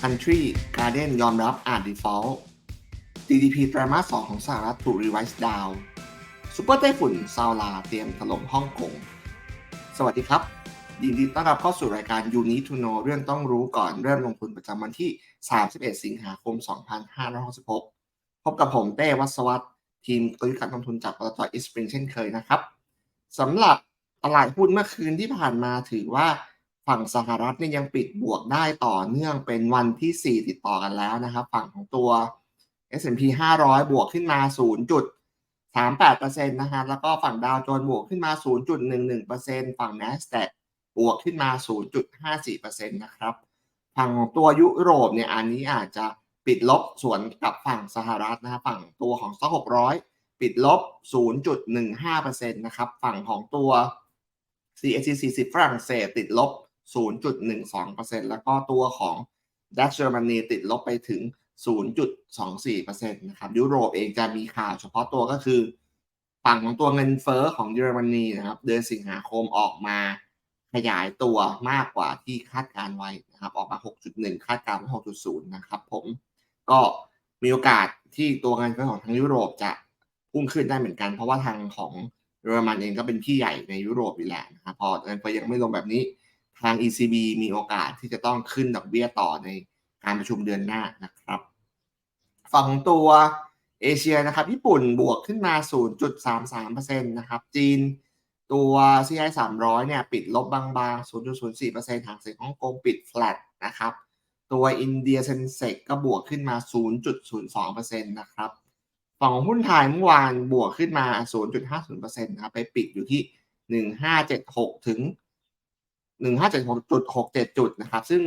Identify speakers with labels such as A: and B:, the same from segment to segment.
A: Country Garden ยอมรับอาจ default GDP ไตรมาส 2 ของสหรัฐถูก revise down ซูเปอร์ไต้ฝุ่นซาลาเตรียมถล่มฮ่องกง สวัสดีครับ ยินดีต้อนรับเข้าสู่รายการ You Need to Know เรื่องต้องรู้ก่อนเริ่มลงทุนประจำวันที่ 31 สิงหาคม 2566 พบกับผมเต้วัศวัตทีมกลยุทธ์การลงทุนจากปตทอิสปริงเช่นเคยนะครับสำหรับตลาดหุ้นเมื่อคืนที่ผ่านมาถือว่า ฝั่งสหรัฐเนี่ยยังปิดบวกได้ต่อเนื่องเป็นวันที่ 4 ติดต่อกันแล้วนะครับ ฝั่งของตัว S&P 500 บวกขึ้นมา 0.38%นะฮะแล้วก็ฝั่งดาวโจนส์บวกขึ้นมา 0.11%ฝั่ง NASDAQ บวกขึ้นมา 0.54%นะครับ ฝั่งของตัวยุโรปเนี่ยอันนี้อาจจะปิดลบส่วนกับฝั่งสหรัฐนะครับฝั่งตัวของ s 600 ปิดลบ 0.15%นะครับ ฝั่งของตัว CAC 40ฝรั่งเศสติดลบ 0.12%แล้วก็ตัวของ Dutch Germany ติดลบไปถึง 0.24%นะครับยุโรปเองจะมีข่าวเฉพาะตัวก็คือฝั่งของตัวเงินเฟอ้อของเยอรมนีนะครับเดือนสิงหาคมออกมาขยายตัวมากกว่าที่คาดการไว้นะครับออกมา 6.1 คาดการไว้ 6.0 นะครับผมก็มีโอกาสที่ตัวเงินเฟ้อของทางยุโรปจะพุ่งขึ้นได้เหมือนกัน เพราะว่าทางของเยอรมันเองก็เป็นพี่ใหญ่ในยุโรปอยู่แล้วนะครับพอเงินเฟ้อยังไม่ลงแบบนี้ ทาง ECB มีโอกาสที่จะต้องขึ้นดอกเบี้ยต่อในการประชุมเดือนหน้านะครับ ฝั่งของตัวเอเชียนะครับ ญี่ปุ่นบวกขึ้นมา 0.33%นะครับ จีนตัว CI 300 เนี่ย ปิดลบบางๆ 0.04%หางเสียงฮ่องกงปิด flat นะครับ ตัวอินเดียเซนเซกก็บวกขึ้นมา 0.02%นะครับ ฝั่งหุ้นไทยเมื่อวานบวกขึ้นมา 0.50%นะครับ ไปปิดอยู่ที่ 1576 ถึง 1576.67 จุดนะครับ ซึ่ง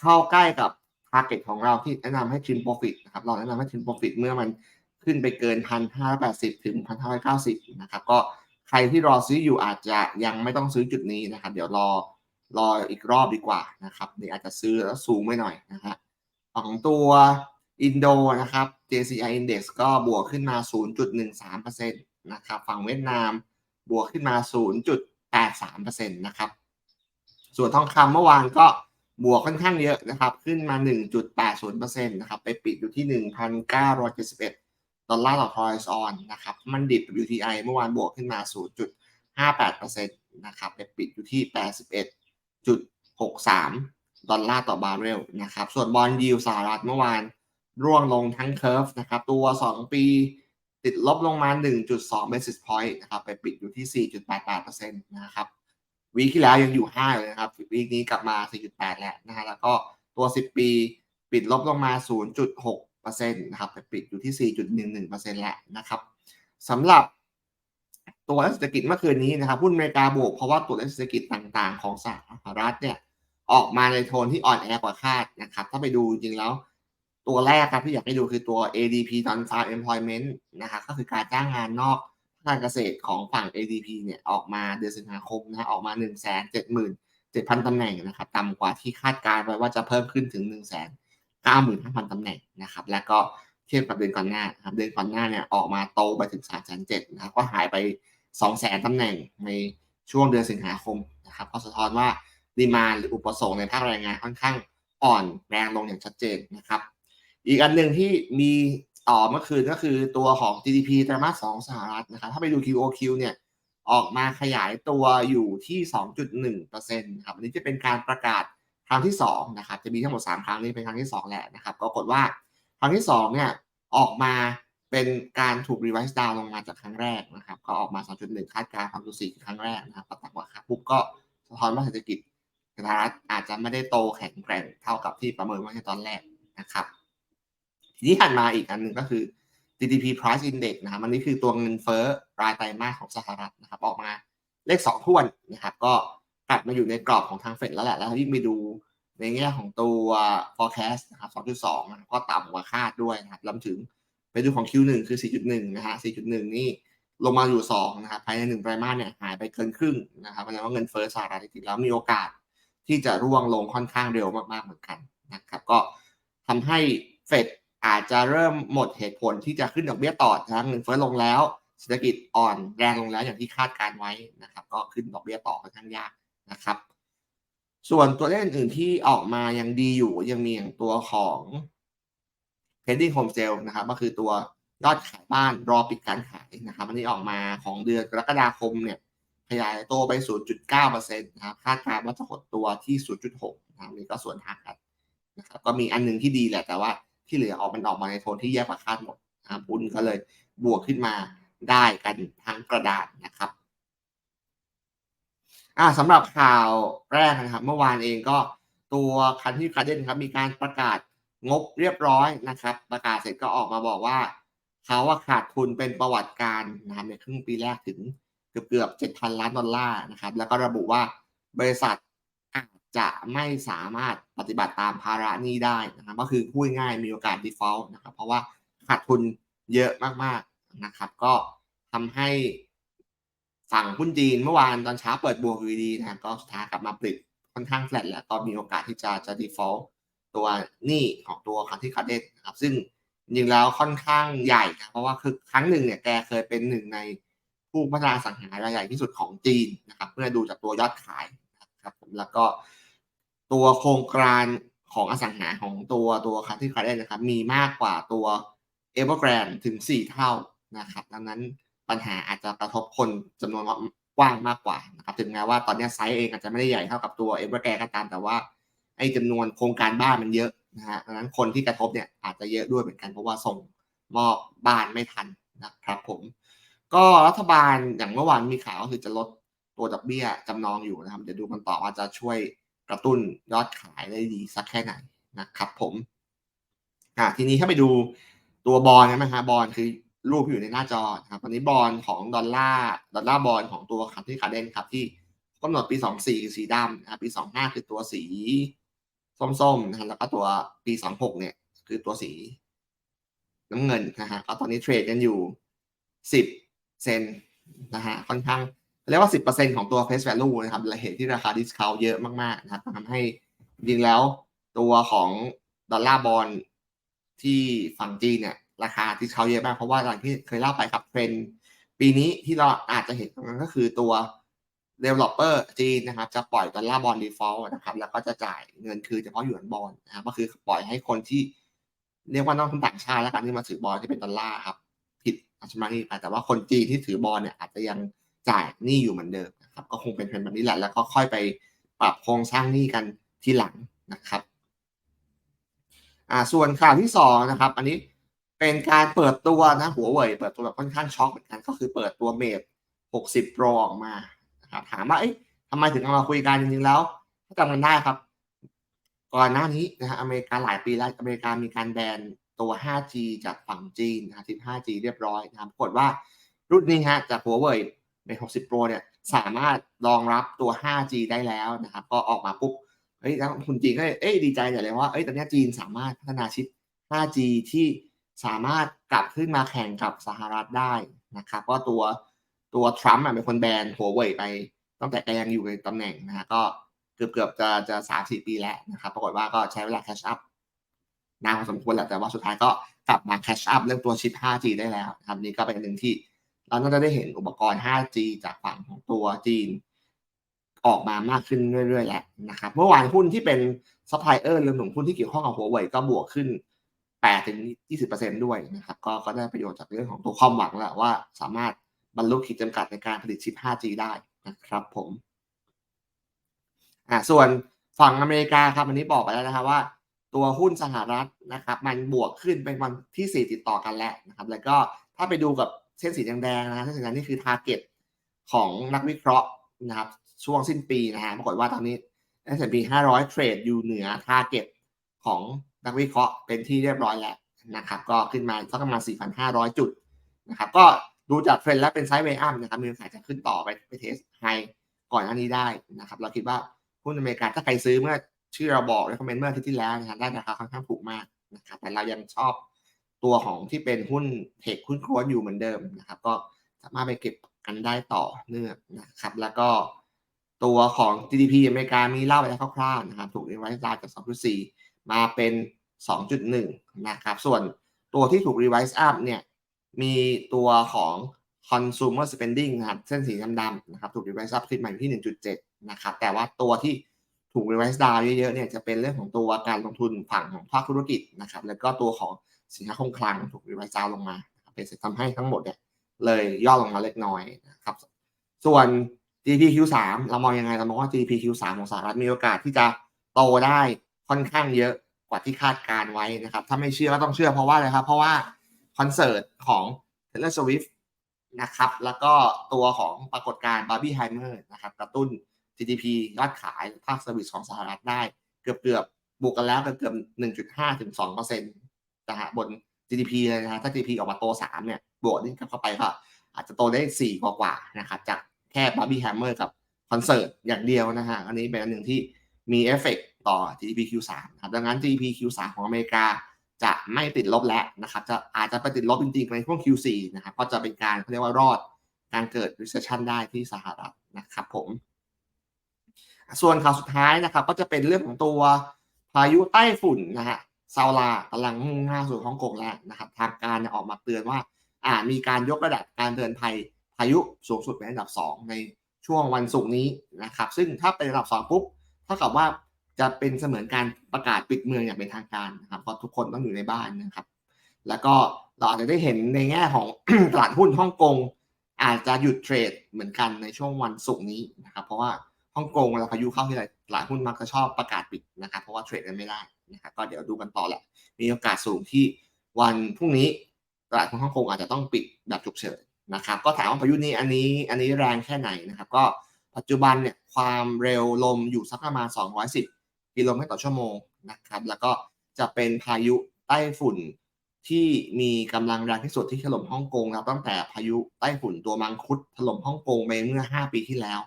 A: เข้าใกล้กับ target ของเราที่แนะนำให้ trim profit นะครับ เราแนะนำให้ trim profit เมื่อมันขึ้นไปเกิน 1,580 ถึง 1,590 นะครับ ก็ใครที่รอซื้ออยู่อาจจะยังไม่ต้องซื้อจุดนี้นะครับ เดี๋ยวรอรออีกรอบดีกว่านะครับเดี๋ยวอาจจะซื้อแล้วสูงไม่หน่อยนะฮะของตัวอินโดนะครับ JCI Index ก็บวกขึ้นมา 0.13%นะครับ ฝั่งเวียดนามบวกขึ้นมา 0.83%นะครับ ส่วนทองคำเมื่อวานก็บวกค่อนข้างเยอะนะครับ ขึ้นมา 1.80%นะครับไปปิดอยู่ที่ 1,971 ดอลลาร์ต่อทรอยส์ออนนะครับ มันดิบ WTI เมื่อวานบวกขึ้นมา 0.58%นะครับไปปิดอยู่ที่ 81.63 ดอลลาร์ต่อบาร์เรลนะครับ ส่วนบอลยิวสหรัฐเมื่อวานร่วงลงทั้งเคอร์ฟนะครับ ตัว 2 ปีติดลบลงมา 1.2 basis point นะครับ ไปปิดอยู่ที่ 4.88%นะครับ วีคที่แล้วยังอยู่5เลยนะครับวีคนี้กลับมา 4.8 แล้วนะฮะแล้วก็ตัว 10 ปีปิดลบลงมา 0.6%นะครับไปปิดอยู่ที่ 4.11%แล้วนะครับสำหรับตัวเศรษฐกิจเมื่อคืนนี้นะครับหุ้นอเมริกาบวกเพราะว่าตัวเศรษฐกิจต่างๆ ของสหรัฐเนี่ยออกมาในโทนที่อ่อนแอกว่าคาดนะครับ ถ้าไปดูจริงแล้ว ตัวแรกครับที่อยากให้ดูคือตัว ADP non farm employment นะครับก็คือการจ้างงานนอก การเกษตรของฝั่ง ADP เนี่ยออกมาเดือนสิงหาคมนะออกมา 1 7 0 0 0 7,000 ตำแหน่งนะครับต่ำกว่าที่คาดการไว้ว่าจะเพิ่มขึ้นถึง 1 9 5 0 0 0 ตำแหน่งนะครับแล้วก็เทียบกับเดือนก่อนหน้าครับเดือนก่อนหน้าเนี่ยออกมาโตไปถึง 3 7 0 0นะครับก็หายไป 2 0 0 0 0 0ตำแหน่งในช่วงเดือนสิงหาคมนะครับก็สะท้อนว่าดีมาหรืออุปสงค์ในภาคแรงงานค่อนข้างอ่อนแรงลงอย่างชัดเจนนะครับ อีกอันหนึ่งที่มี ต่อเมื่อคืนก็คือตัวของ GDP ไตรมาส2สหรัฐนะครับ ถ้าไปดู QOQ เนี่ย ออกมาขยายตัวอยู่ที่ 2.1%ครับ อันนี้จะเป็นการประกาศครั้งที่2นะครับ จะมีทั้งหมด 3 ครั้งนี้เป็นครั้งที่ 2 แหละนะครับ ก็กฏว่าครั้งที่ 2 เนี่ย ออกมาเป็นการถูกรีไวซ์ดาวลงมาจากครั้งแรกนะครับ ก็ออกมา 2.1 คาดการณ์3.4คือครั้งแรกนะครับต่ำกว่าครับปุ๊บก็สะท้อนว่าเศรษฐกิจสหรัฐอาจจะไม่ได้โตแข็งแกร่งเท่ากับที่ประเมินไว้ในตอนแรกนะครับ ทีนี้ถัดมาอีกอันหนึ่งก็คือ GDP Price Index นะครับอันนี้คือตัวเงินเฟ้อรายไตรมาสของสหรัฐนะครับ ออกมาเลข2ท้วนนะครับ ก็กลับมาอยู่ในกรอบของทางเฟดแล้วแหละแล้วยิ่งไปดูในแง่ของตัว forecast นะครับ 2.2นะก็ต่ำกว่าคาดด้วยนะครับรวมถึงไปดูของ Q1 คือ 4.1 นะฮะ 4.1 นี่ลงมาอยู่ 2 นะครับ ภายใน1ไตรมาสเนี่ยหายไปเกินครึ่งนะครับแปลว่าเงินเฟ้อสหรัฐจริงๆแล้วมีโอกาสที่จะร่วงลงค่อนข้างเร็วมากๆเหมือนกันนะครับ ก็ทำให้เฟด อาจจะเริ่มหมดเหตุผลที่จะขึ้นดอกเบี้ยต่อนะเงินเฟ้อลงแล้วเศรษฐกิจอ่อนแรงลงแล้วอย่างที่คาดการไว้นะครับ ก็ขึ้นดอกเบี้ยต่อค่อนข้างยากนะครับ ส่วนตัวเลขอื่นที่ออกมายังดีอยู่ยังมีอย่างตัวของ pending home sale นะครับ ก็คือตัวยอดขายบ้านรอปิดการขายนะครับอันนี้ออกมาของเดือนกรกฎาคมเนี่ยขยายตัวไป 0.9%นะครับคาดการณ์ว่าจะหดตัวที่ 0.6นะครับนี่ก็ส่วนทางกันนะครับ ก็มีอันหนึงที่ดีแหละแต่ว่า ที่เหลือออกมันออกมาในโทนที่แย่กว่าคาดหมดนะครับหุ้นก็เลยบวกขึ้นมาได้กันทั้งกระดานนะครับอ่าสำหรับข่าวแรกนะครับ เมื่อวานเองก็ตัวคันที่คาเดนครับมีการประกาศงบเรียบร้อยนะครับ ประกาศเสร็จก็ออกมาบอกว่าเขาว่าขาดทุนเป็นประวัติการนะครับในครึ่งปีแรกถึงเกือบเกือบเจ็ดพันล้านดอลลาร์นะครับ แล้วก็ระบุว่าบริษัท จะไม่สามารถปฏิบัติตามภาระหนี้ได้นะครับก็คือพูดง่ายมีโอกาส default นะครับ เพราะว่าขาดทุนเยอะมากๆนะครับ ก็ทำให้ฝั่งหุ้นจีนเมื่อวานตอนเช้าเปิดบวกอยู่ดีนะครับก็สุดท้ายกลับมาปิดค่อนข้างแฟลตแล้วก็มีโอกาสที่จะจะ default ตัวหนี้ของตัวคันที่คาเดนนะครับ ซึ่งจริงแล้วค่อนข้างใหญ่นะเพราะว่าคือครั้งหนึ่งเนี่ยแกเคยเป็นหนึ่งในผู้พัฒนาสังหารายใหญ่ที่สุดของจีนนะครับ เมื่อดูจากตัวยอดขายนะครับแล้วก็ ตัวโครงการของอสังหาของตัวตัวคันที่คาเดนนะครับ มีมากกว่าตัว Evergrande ถึง 4 เท่านะครับ ดังนั้นปัญหาอาจจะกระทบคนจำนวนกว้างมากกว่านะครับ ถึงแม้ว่าตอนนี้ไซส์เองอาจจะไม่ได้ใหญ่เท่ากับตัว Evergrande ก็ตาม แต่ว่าไอ้จำนวนโครงการบ้านมันเยอะนะฮะดังนั้นคนที่กระทบเนี่ยอาจจะเยอะด้วยเหมือนกันเพราะว่าส่งมอบบ้านไม่ทันนะครับผม ก็รัฐบาลอย่างเมื่อวานมีข่าวก็คือจะลดตัวดอกเบี้ยจำนองอยู่นะครับ เดี๋ยวดูกันต่อว่าจะช่วย กระตุ้นยอดขายได้ดีสักแค่ไหนนะครับผมอ่าทีนี้ถ้าไปดูตัวบอลนะฮะบอลคือรูปที่อยู่ในหน้าจอครับตอนนี้บอลของดอลลาร์ดอลลาร์บอลของตัวคันที่คาเดนครับที่กำหนดปี 24 คือสีดำนะครับปี 25 คือตัวสีส้มๆนะฮะแล้วก็ตัวปี 26 เนี่ย คือตัวสีน้ำเงินนะฮะก็ตอนนี้เทรดกันอยู่ 10 เซนนะฮะค่อนข้าง เรียกว่า 10%ของตัว face value นะครับเหตุที่ราคา discount เยอะมากๆนะครับทำให้จริงแล้วตัวของดอลลาร์บอลที่ฝั่งจีนเนี่ยราคาที่เขาเยอะมาก เพราะว่าอย่างที่เคยเล่าไปครับเทรนปีนี้ที่เราอาจจะเห็นก็คือตัว developer จีนนะครับ จะปล่อยดอลลาร์บอล default นะครับ แล้วก็จะจ่ายเงินคืนเฉพาะหยวนบอลนะครับ ก็คือปล่อยให้คนที่เรียกว่านักลงทุนต่างชาติแล้วกันที่มาถือบอลที่เป็นดอลลาร์ครับ ผิดอัชมานี่ไปแต่ว่าคนจีนที่ถือบอลเนี่ยอาจจะยัง จ่ายหนี้อยู่เหมือนเดิมนะครับ ก็คงเป็นเทรนแบบนี้แหละแล้วก็ค่อยไปปรับโครงสร้างหนี้กันทีหลังนะครับอ่าส่วนข่าวที่สองนะครับ อันนี้เป็นการเปิดตัวนะหัวเว่ยเปิดตัวแบบค่อนข้างช็อกเหมือนกันก็คือเปิดตัวเมด60 Pro ออกมานะครับถามว่าเอ๊ะทำไมถึงเอามาคุยกันจริงๆแล้วถ้าจำกันได้ครับ ก่อนหน้านี้นะฮะอเมริกาหลายปีแล้วอเมริกามีการแบนตัว 5G จากฝั่งจีนนะครับ 5G เรียบร้อยนะครับปรากฏว่ารุ่นนี้ฮะจากหัวเว่ย เมด60 Pro เนี่ยสามารถรองรับตัว 5G ได้แล้วนะครับ ก็ออกมาปุ๊บเฮ้ยแล้วคุณจีนก็เอ้ยดีใจใหญ่เลยว่าเอ้ยตอนนี้จีนสามารถพัฒนาชิป 5G ที่สามารถกลับขึ้นมาแข่งกับสหรัฐได้นะครับก็ตัวตัวทรัมป์เป็นคนแบนหัวเว่ยไปตั้งแต่แกยังอยู่ในตำแหน่งนะฮะก็เกือบเกือบจะจะสามสี่ปีแล้วนะครับปรากฏว่าก็ใช้เวลาแคชอัพนานพอสมควรแหละแต่ว่าสุดท้ายก็กลับมาแคชอัพเรื่องตัวชิป 5G ได้แล้วนะครับนี่ก็เป็นหนึ่งที่ เราน่าจะได้เห็นอุปกรณ์ 5G จากฝั่งของตัวจีน ออกมามากขึ้นเรื่อยๆแหละนะครับ เมื่อวานหุ้นที่เป็นซัพพลายเออร์รวมถึงหุ้นที่เกี่ยวข้องกับหัวเว่ยก็บวกขึ้น8ถึง20%ด้วยนะครับ ก็ก็ได้ประโยชน์จากเรื่องของตัวความหวังแหละว่าสามารถบรรลุขีดจำกัดในการผลิตชิป 5G ได้นะครับผมอ่าส่วนฝั่งอเมริกาครับอันนี้บอกไปแล้วนะครับว่าตัวหุ้นสหรัฐนะครับ มันบวกขึ้นเป็นวันที่ 4 ติดต่อกันแล้วนะครับ แล้วก็ถ้าไปดูกับ เส้นสีแดงๆนะเส้นสีแดงนี่คือ target ของนักวิเคราะห์นะครับช่วงสิ้นปีนะฮะปรากฏว่าตอนนี้ S&P 500 เทรดอยู่เหนือ target ของนักวิเคราะห์เป็นที่เรียบร้อยแล้วนะครับก็ขึ้นมาสักประมาณ 4,500 จุดนะครับก็ดูจากเทรนด์แล้วเป็นไซด์เวย์อัพนะครับมีโอกาสจะขึ้นต่อไปไปเทสไฮก่อนหน้านี้ได้นะครับเราคิดว่าหุ้นอเมริกาถ้าใครซื้อเมื่อชื่อเราบอกในคอมเมนต์เมื่ออาทิตย์ที่แล้วนะครับได้ราคาค่อนข้างถูกมากนะครับแต่เรายังชอบ ตัวของที่เป็นหุ้นเทคหุ้นโค้ดอยู่เหมือนเดิมนะครับ ก็สามารถไปเก็บกันได้ต่อเนื่องนะครับ แล้วก็ตัวของ GDP อเมริกามีเล่าไปแล้วคร่าวๆนะครับ ถูกรีไวซ์ดาวจาก 2.4 มาเป็น 2.1 นะครับ ส่วนตัวที่ถูกรีไวซ์อัพเนี่ย มีตัวของ consumer spending นะครับเส้นสีดำๆนะครับ ถูกรีไวซ์อัพขึ้นมาอยู่ที่ 1.7 นะครับ แต่ว่าตัวที่ถูก revise down เยอะๆเนี่ยจะเป็นเรื่องของตัวการลงทุนฝั่งของภาคธุรกิจนะครับ แล้วก็ตัวของ สินค้าคงคลังถูก revise down ลงมานะครับเป็นทำให้ทั้งหมดเนี่ยเลยย่อลงมาเล็กน้อยนะครับ ส่วน GDP Q3 เรามองยังไงเรามองว่า GDP Q3 ของสหรัฐมีโอกาสที่จะโตได้ค่อนข้างเยอะกว่าที่คาดการไว้นะครับ ถ้าไม่เชื่อก็ต้องเชื่อเพราะว่าอะไรครับ เพราะว่าคอนเสิร์ตของ Taylor Swift นะครับ แล้วก็ตัวของปรากฏการณ์ Barbie Heimer นะครับ กระตุ้น GDP ยอดขายภาคเซอร์วิสของสหรัฐได้ เกือบเกือบบวกกันแล้วเกือบเกือบ1.5ถึง2เปอร์เซ็นต์ นะฮะบน GDP เลยนะฮะถ้า GDP ออกมาโต3เนี่ยบวกนี่กลับเข้าไปก็อาจจะโตได้ 4 กว่ากว่าๆนะครับจากแค่ Barbie Hammer กับคอนเสิร์ตอย่างเดียวนะฮะอันนี้เป็นอันหนึ่งที่มีเอฟเฟกต์ต่อ GDP Q3 ครับดังนั้น GDP Q3 ของอเมริกาจะไม่ติดลบแล้วนะครับจะอาจจะไปติดลบจริงๆในช่วง Q4 นะครับก็จะเป็นการเขาเรียกว่ารอดการเกิด recession ได้ที่สหรัฐนะครับผมส่วนข่าวสุดท้ายนะครับก็จะเป็นเรื่องของตัวพายุใต้ฝุ่นนะฮะ ซาลากำลังมุ่งหน้าสู่ฮ่องกงแล้วนะครับทางการเนี่ยออกมาเตือนว่าอามีการยกระดับการเตือนภัยพายุสูงสุดเป็นอันดับ 2 ในช่วงวันศุกร์นี้นะครับซึ่งถ้าเป็นระดับ2ปุ๊บเท่ากับว่าจะเป็นเสมือนการประกาศปิดเมืองอย่างเป็นทางการนะครับเพราะทุกคนต้องอยู่ในบ้านนะครับ แล้วก็เราอาจจะได้เห็นในแง่ของตลาดหุ้นฮ่องกงอาจจะหยุดเทรดเหมือนกันในช่วงวันศุกร์นี้นะครับเพราะว่าฮ่องกงเวลาพายุเข้าที่ไร ตลาดหุ้นมักจะชอบประกาศปิดนะครับ เพราะว่าเทรดกันไม่ได้นะครับก็เดี๋ยวดูกันต่อแหละ มีโอกาสสูงที่วันพรุ่งนี้ตลาดหุ้นฮ่องกงอาจจะต้องปิดแบบฉุกเฉินนะครับ ก็ถามว่าพายุนี้อันนี้อันนี้แรงแค่ไหนนะครับ ก็ปัจจุบันเนี่ยความเร็วลมอยู่สักประมาณ 210 กิโลเมตรต่อชั่วโมงนะครับ แล้วก็จะเป็นพายุใต้ฝุ่นที่มีกำลังแรงที่สุดที่ถล่มฮ่องกงครับตั้งแต่พายุใต้ฝุ่นตัวมังคุดถล่มฮ่องกงไปเมื่อ 5 ปีที่แล้ว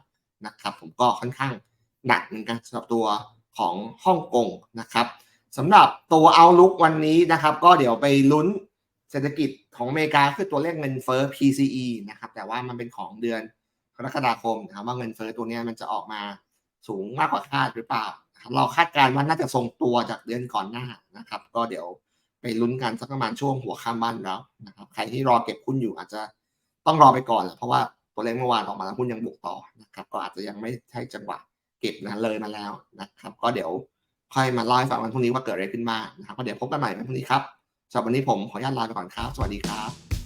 A: นะครับ ผมก็ค่อนข้าง หนักเหมือนกันสำหรับตัวของฮ่องกงนะครับสำหรับตัวเอาลุกวันนี้นะครับ ก็เดี๋ยวไปลุ้นเศรษฐกิจของอเมริกาคือตัวเลขเงินเฟ้อ PCE นะครับ แต่ว่ามันเป็นของเดือนกรกฎาคมนะครับว่าเงินเฟ้อตัวนี้มันจะออกมาสูงมากกว่าคาดหรือเปล่ารเราคาดการณ์ว่าน่าจะทรงตัวจากเดือนก่อนหน้านะครับ ก็เดี๋ยวไปลุ้นกันสักประมาณช่วงหัวค่ำบ้านแล้วนะครับ ใครที่รอเก็บหุ้นอยู่อาจจะต้องรอไปก่อนแหละเพราะว่าตัวเลขเมื่อวานออกมาแล้วหุ้นยังบวกต่อนะครับ ก็อาจจะยังไม่ใช่จังหวะ เก็บนะเลยมาแล้วนะครับ ก็เดี๋ยวค่อยมาเล่าให้ฟังวันพรุ่งนี้ว่าเกิดอะไรขึ้นบ้างนะครับก็เดี๋ยวพบกันใหม่วันพรุ่งนี้ครับสำหรับวันนี้ผมขออนุญาตลาไปก่อนครับ สวัสดีครับ